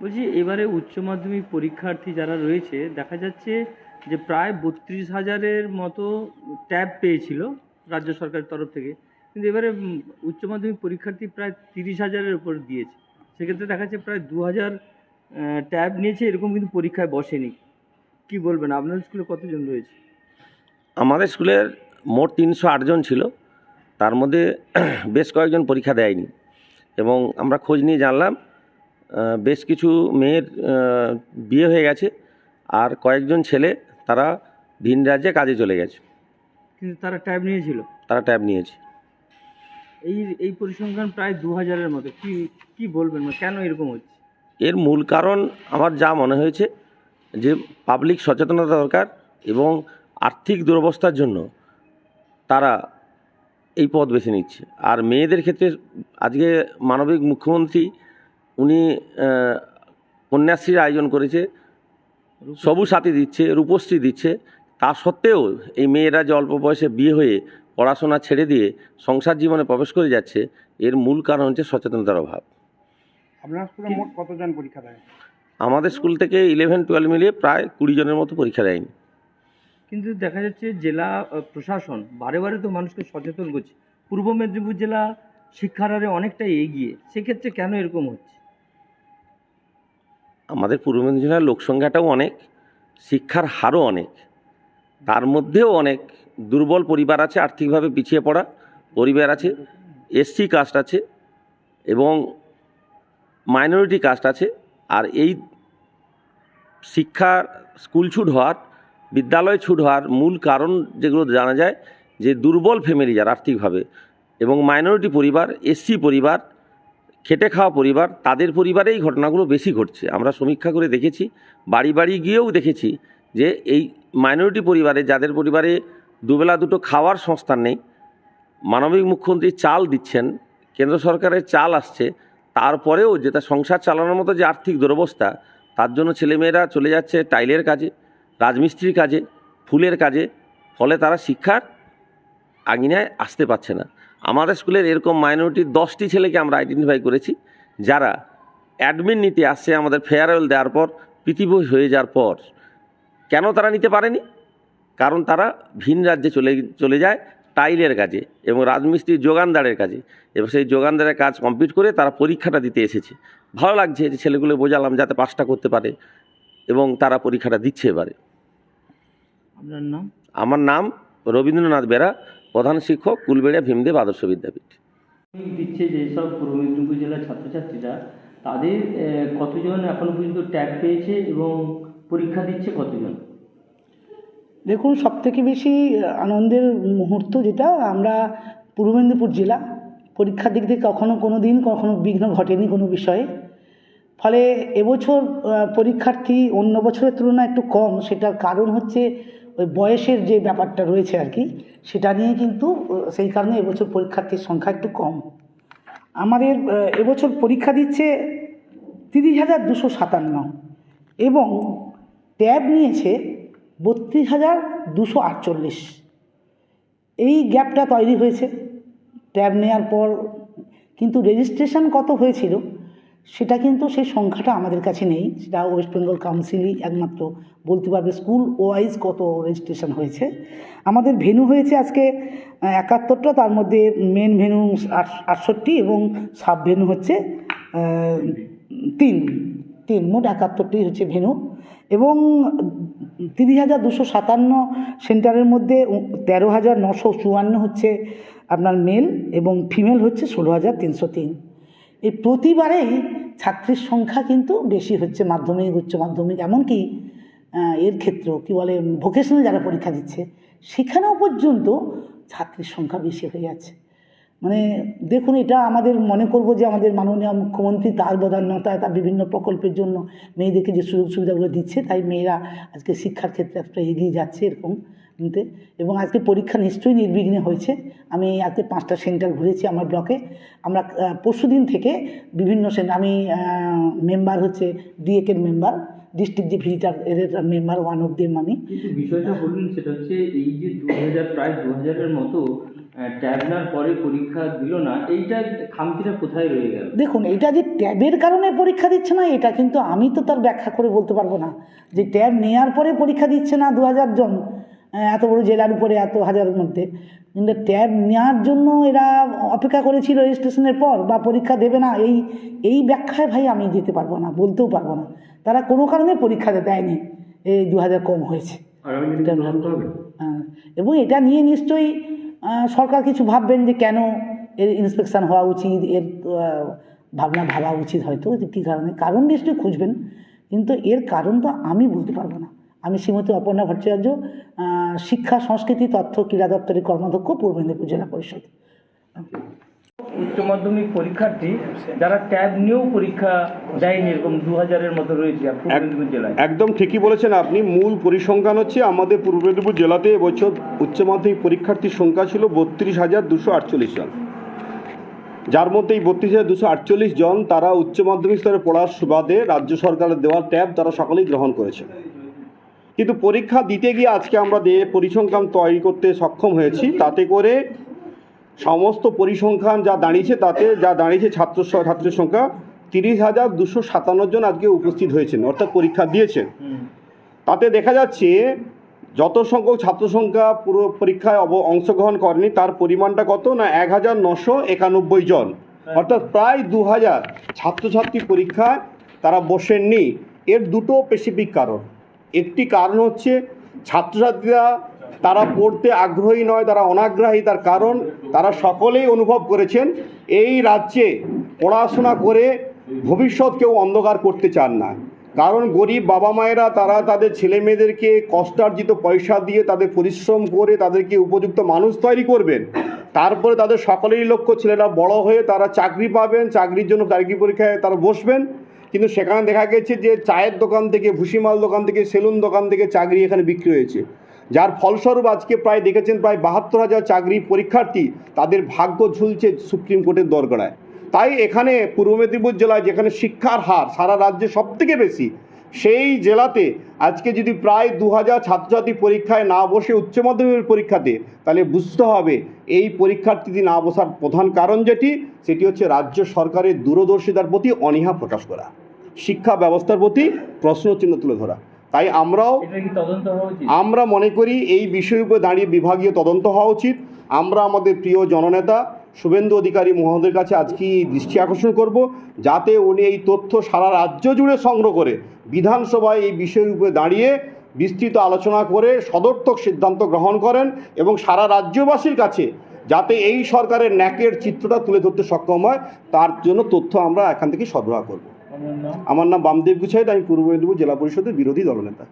বলছি, এবারে উচ্চ মাধ্যমিক পরীক্ষার্থী যারা রয়েছে, দেখা যাচ্ছে যে প্রায় বত্রিশ হাজারের মতো ট্যাব পেয়েছিল রাজ্য সরকারের তরফ থেকে। কিন্তু এবারে উচ্চ মাধ্যমিক পরীক্ষার্থী প্রায় তিরিশ হাজারের উপর দিয়েছে। সেক্ষেত্রে দেখা যাচ্ছে প্রায় দু হাজার ট্যাব নিয়েছে, এরকম কিন্তু পরীক্ষায় বসেনি। কি বলবেন? আপনাদের স্কুলে কতজন রয়েছে? আমাদের স্কুলের মোট তিনশো আটজন ছিল। তার মধ্যে বেশ কয়েকজন পরীক্ষা দেয়নি। এবং আমরা খোঁজ নিয়ে জানলাম বেশ কিছু মেয়ের বিয়ে হয়ে গেছে আর কয়েকজন ছেলে তারা ভিন রাজ্যে কাজে চলে গেছে। কিন্তু তারা ট্যাব নিয়েছিল? তারা ট্যাব নিয়েছে। এই এই পরিসংখ্যান প্রায় দু হাজারের মতো। কি কি বলবেন কেন এরকম হচ্ছে? এর মূল কারণ আমার যা মনে হয়েছে যে পাবলিক সচেতনতা দরকার এবং আর্থিক দুরবস্থার জন্য তারা এই পথ বেছে নিচ্ছে। আর মেয়েদের ক্ষেত্রে আজকে মানবিক মুখ্যমন্ত্রী উনি কন্যাশ্রীর আয়োজন করেছে সবুজ সাথী দিচ্ছে রূপশ্রী দিচ্ছে। তা সত্ত্বেও এই মেয়েরা যে অল্প বয়সে বিয়ে হয়ে পড়াশোনা ছেড়ে দিয়ে সংসার জীবনে প্রবেশ করে যাচ্ছে এর মূল কারণ হচ্ছে সচেতনতার অভাব। আপনার স্কুলে মোট কতজন পরীক্ষা দেয়? আমাদের স্কুল থেকে ইলেভেন টুয়েলভ মিলিয়ে প্রায় কুড়ি জনের মতো পরীক্ষা দেয়নি। কিন্তু দেখা যাচ্ছে জেলা প্রশাসন বারে বারে তো মানুষকে সচেতন করছে। পূর্ব মেদিনীপুর জেলা শিক্ষার হারে অনেকটাই এগিয়ে। সেক্ষেত্রে কেন এরকম হচ্ছে? আমাদের পূর্ব মেদিনীপুর জেলার লোকসংখ্যাটাও অনেক, শিক্ষার হারও অনেক। তার মধ্যেও অনেক দুর্বল পরিবার আছে, আর্থিকভাবে পিছিয়ে পড়া পরিবার আছে, এসসি কাস্ট আছে এবং মাইনরিটি কাস্ট আছে আর এই শিক্ষা স্কুল ছুট হওয়ার, বিদ্যালয় ছুট হওয়ার মূল কারণ যেগুলো জানা যায় যে দুর্বল ফ্যামিলি যারা আর্থিকভাবে এবং মাইনরিটি পরিবার, এসসি পরিবার খেটে খাওয়া পরিবার, তাদের পরিবারে এই ঘটনাগুলো বেশি ঘটছে। আমরা সমীক্ষা করে দেখেছি, বাড়ি বাড়ি গিয়েও দেখেছি যে এই মাইনরিটি পরিবারে, যাদের পরিবারে দুবেলা দুটো খাওয়ার সংস্থান নেই, মানবিক মুখ্যমন্ত্রী চাল দিচ্ছেন, কেন্দ্র সরকারের চাল আসছে, তারপরেও যেটা সংসার চালানোর মতো যে আর্থিক দুরবস্থা, তার জন্য ছেলেমেয়েরা চলে যাচ্ছে টাইলের কাজে, রাজমিস্ত্রির কাজে, ফুলের কাজে, ফলে তারা শিক্ষার আঙিনায় আসতে পারছে না। আমাদের স্কুলের এরকম মাইনরিটির দশটি ছেলেকে আমরা আইডেন্টিফাই করেছি যারা অ্যাডমিন নিতে আসছে আমাদের ফেয়ারওয়েল দেওয়ার পর পৃথিবী হয়ে যাওয়ার পর। কেন তারা নিতে পারেনি? কারণ তারা ভিন রাজ্যে চলে চলে যায় টাইলের কাজে এবং রাজমিস্ত্রির যোগানদারের কাজে। এবং সেই যোগানদারের কাজ কমপ্লিট করে তারা পরীক্ষাটা দিতে এসেছে। ভালো লাগছে যে ছেলেগুলো বোঝালাম যাতে পাসটা করতে পারে এবং তারা পরীক্ষাটা দিচ্ছে এবারে। আপনার নাম? আমার নাম রবীন্দ্রনাথ বেরা। প্রধান শিক্ষক কুলবেড়িয়া ভীমদেব আদর্শ বিদ্যাপীঠ। দিচ্ছে যেসব পূর্ব মেদিনীপুর জেলার ছাত্রছাত্রীরা তাদের কতজন এখনও পর্যন্ত ট্যাগ পেয়েছে এবং পরীক্ষা দিচ্ছে কতজন? দেখুন সবথেকে বেশি আনন্দের মুহূর্ত যেটা আমরা পূর্ব মেদিনীপুর জেলা পরীক্ষার দিক থেকে কখনো কোনো দিন কখনো বিঘ্ন ঘটেনি কোনো বিষয়ে। ফলে এবছর পরীক্ষার্থী অন্য বছরের তুলনায় একটু কম সেটার কারণ হচ্ছে ওই বয়সের যে ব্যাপারটা রয়েছে আর কি, সেটা নিয়ে কিন্তু সেই কারণে এবছর পরীক্ষার্থীর সংখ্যা একটু কম। আমাদের এবছর পরীক্ষা দিচ্ছে তিরিশ হাজার দুশো সাতান্ন এবং ট্যাব নিয়েছে বত্রিশ হাজার দুশো আটচল্লিশ। এই গ্যাপটা তৈরি হয়েছে, ট্যাব নেওয়ার পর, কিন্তু রেজিস্ট্রেশন কত হয়েছিল সেটা কিন্তু সেই সংখ্যাটা আমাদের কাছে নেই। সেটা ওয়েস্ট বেঙ্গল কাউন্সিলই একমাত্র বলতে পারবে স্কুল ওয়াইজ কত রেজিস্ট্রেশন হয়েছে। আমাদের ভেনু হয়েছে আজকে একাত্তরটা, তার মধ্যে মেন ভেনু আটষট্টি এবং সাব ভেনু হচ্ছে তিন তিন, মোট একাত্তরটি হচ্ছে ভেনু এবং তিরিশ হাজার দুশো সাতান্ন সেন্টারের মধ্যে তেরো হাজার নশো চুয়ান্ন হচ্ছে আপনার মেল এবং ফিমেল হচ্ছে ষোলো হাজার তিনশো তিন। এই প্রতিবারেই ছাত্রীর সংখ্যা কিন্তু বেশি হচ্ছে মাধ্যমিক, উচ্চ মাধ্যমিক, এমনকি এর ক্ষেত্রেও কী বলে ভোকেশনাল যারা পরীক্ষা দিচ্ছে, সেখানেও পর্যন্ত ছাত্রীর সংখ্যা বেশি হয়ে যাচ্ছে। মানে দেখুন, এটা আমাদের মনে করব যে আমাদের মাননীয় মুখ্যমন্ত্রী তার বদান্যতায় তার বিভিন্ন প্রকল্পের জন্য মেয়েদেরকে যে সুযোগ সুবিধাগুলো দিচ্ছে, তাই মেয়েরা আজকে শিক্ষার ক্ষেত্রে একটা এগিয়ে যাচ্ছে এরকম। নিতে এবং আজকে পরীক্ষা নিশ্চয়ই নির্বিঘ্নে হয়েছে। আমি আজকে পাঁচটা সেন্টার ঘুরেছি আমার ব্লকে। আমরা পরশু দিন থেকে বিভিন্ন সেন্টার আমি মেম্বার হচ্ছে ডিএকের মেম্বার ডিস্ট্রিক্ট যে ভিজিটার এর মেম্বার ওয়ান অফ দেম আমি। বিষয়টা বলুন সেটা হচ্ছে এই যে দু হাজার প্রায় দু হাজারের মতো ট্যাব নেওয়ার পরে পরীক্ষা দিল না এইটা খামতিটা কোথায় রয়ে গেল? দেখুন এটা যে ট্যাবের কারণে পরীক্ষা দিচ্ছে না এটা কিন্তু আমি তো তার ব্যাখ্যা করে বলতে পারব না। যে ট্যাব নেওয়ার পরে পরীক্ষা দিচ্ছে না দু হাজার জন এত বড় জেলার উপরে এত হাজারের মধ্যে। কিন্তু ট্যাব নেওয়ার জন্য এরা অপেক্ষা করেছিল রেজিস্ট্রেশনের পর বা পরীক্ষা দেবে না এই এই ব্যাখ্যায় ভাই আমি যেতে পারব না বলতেও পারব না। তারা কোনো কারণে পরীক্ষা দেয়নি এই দু হাজার কম হয়েছে। হ্যাঁ, এবং এটা নিয়ে নিশ্চয়ই সরকার কিছু ভাববেন যে কেন এর ইন্সপেকশান হওয়া উচিত এর ভাবনা ভাবা উচিত হয়তো যে কী কারণে কারণ নিশ্চয়ই খুঁজবেন। কিন্তু এর কারণ তো আমি বলতে পারব না। আমি শ্রীমতী অপর্ণা ভট্টাচার্য শিক্ষা সংস্কৃতি তথ্য ক্রীড়া দপ্তরের কর্মাধ্যক্ষ পূর্ব মেদিনীপুর জেলা পরিষদ। উচ্চ মাধ্যমিক পরীক্ষার্থী যারা ট্যাব নিয়েও পরীক্ষা দেয়নি এরকম দু হাজারের মতো রয়েছে পূর্ব মেদিনীপুর জেলায়। একদম ঠিকই বলেছেন আপনি মূল পরিসংখ্যান হচ্ছে আমাদের পূর্ব মেদিনীপুর জেলাতে এবছর উচ্চ মাধ্যমিক পরীক্ষার্থীর সংখ্যা ছিল বত্রিশ হাজার দুশো আটচল্লিশ জন। যার মধ্যে এই বত্রিশ হাজার দুশো আটচল্লিশ জন তারা উচ্চ মাধ্যমিক স্তরে পড়ার সুবাদে রাজ্য সরকারের দেওয়া ট্যাব তারা সকলেই গ্রহণ করেছে। কিন্তু পরীক্ষা দিতে গিয়ে আজকে আমরা যে পরিসংখ্যান তৈরি করতে সক্ষম হয়েছি, তাতে করে সমস্ত পরিসংখ্যান যা দাঁড়িয়েছে তাতে, যা দাঁড়িয়েছে ছাত্র ছাত্রের সংখ্যা তিরিশ হাজার দুশো সাতান্ন জন আজকে উপস্থিত হয়েছেন, অর্থাৎ পরীক্ষা দিয়েছেন। তাতে দেখা যাচ্ছে যত সংখ্যক ছাত্র সংখ্যা পুরো পরীক্ষায় অব, অংশগ্রহণ করেনি, তার পরিমাণটা কত না এক হাজার নশো একানব্বই জন। অর্থাৎ প্রায় দু হাজার ছাত্রছাত্রী পরীক্ষায় তারা বসেননি। এর দুটো স্পেসিফিক কারণ। একটি কারণ হচ্ছে ছাত্রছাত্রীরা তারা পড়তে আগ্রহী নয়, তারা অনাগ্রহী, তার কারণ তারা সকলেই অনুভব করেছেন, এই রাজ্যে পড়াশোনা করে ভবিষ্যৎ কেউ অন্ধকার করতে চান না। কারণ গরিব বাবা মায়েরা, তারা তাদের ছেলে মেয়েদেরকে কষ্টার্জিত পয়সা দিয়ে তাদের পরিশ্রম করে তাদেরকে উপযুক্ত মানুষ তৈরি করবেন। তারপরে তাদের সকলেরই লক্ষ্য ছেলেরা বড় হয়ে তারা চাকরি পাবেন, চাকরির জন্য চাকরি পরীক্ষায় তারা বসবেন। কিন্তু সেখানে দেখা গেছে যে চায়ের দোকান থেকে, ভুসিমাল দোকান থেকে, সেলুন দোকান থেকে চাকরি এখানে বিক্রি হয়েছে। যার ফলস্বরূপ আজকে প্রায় দেখেছেন প্রায় বাহাত্তর হাজার চাকরি পরীক্ষার্থী তাদের ভাগ্য ঝুলছে সুপ্রিম কোর্টের দরগড়ায়। তাই এখানে পূর্ব মেদিনীপুর জেলায় যেখানে শিক্ষার হার সারা রাজ্যে সবথেকে বেশি সেই জেলাতে আজকে যদি প্রায় দু হাজার ছাত্রছাত্রী পরীক্ষায় না বসে উচ্চ মাধ্যমিকের পরীক্ষাতে তাহলে বুঝতে হবে এই পরীক্ষার্থী না বসার প্রধান কারণ যেটি সেটি হচ্ছে রাজ্য সরকারের দূরদর্শিতার প্রতি অনীহা প্রকাশ করা। শিক্ষা ব্যবস্থার প্রতি প্রশ্নচিহ্ন তুলে ধরা। তাই আমরাও আমরা মনে করি এই বিষয়ের উপর দাঁড়িয়ে বিভাগীয় তদন্ত হওয়া উচিত। আমরা আমাদের প্রিয় জননেতা শুভেন্দু অধিকারী মহোদয়ের কাছে আজকে দৃষ্টি আকর্ষণ করব যাতে উনি এই তথ্য সারা রাজ্য জুড়ে সংগ্রহ করে বিধানসভায় এই বিষয়ের উপরে দাঁড়িয়ে বিস্তৃত আলোচনা করে সদর্থক সিদ্ধান্ত গ্রহণ করেন এবং সারা রাজ্যবাসীর কাছে যাতে এই সরকারের ন্যাকের চিত্রটা তুলে ধরতে সক্ষম হয় তার জন্য তথ্য আমরা এখান থেকে সরবরাহ করব। আমার নাম আমার নাম বামদেব গুছাইদ আমি পূর্ব মেদিনীপুর জেলা পরিষদের বিরোধী দলনেতা।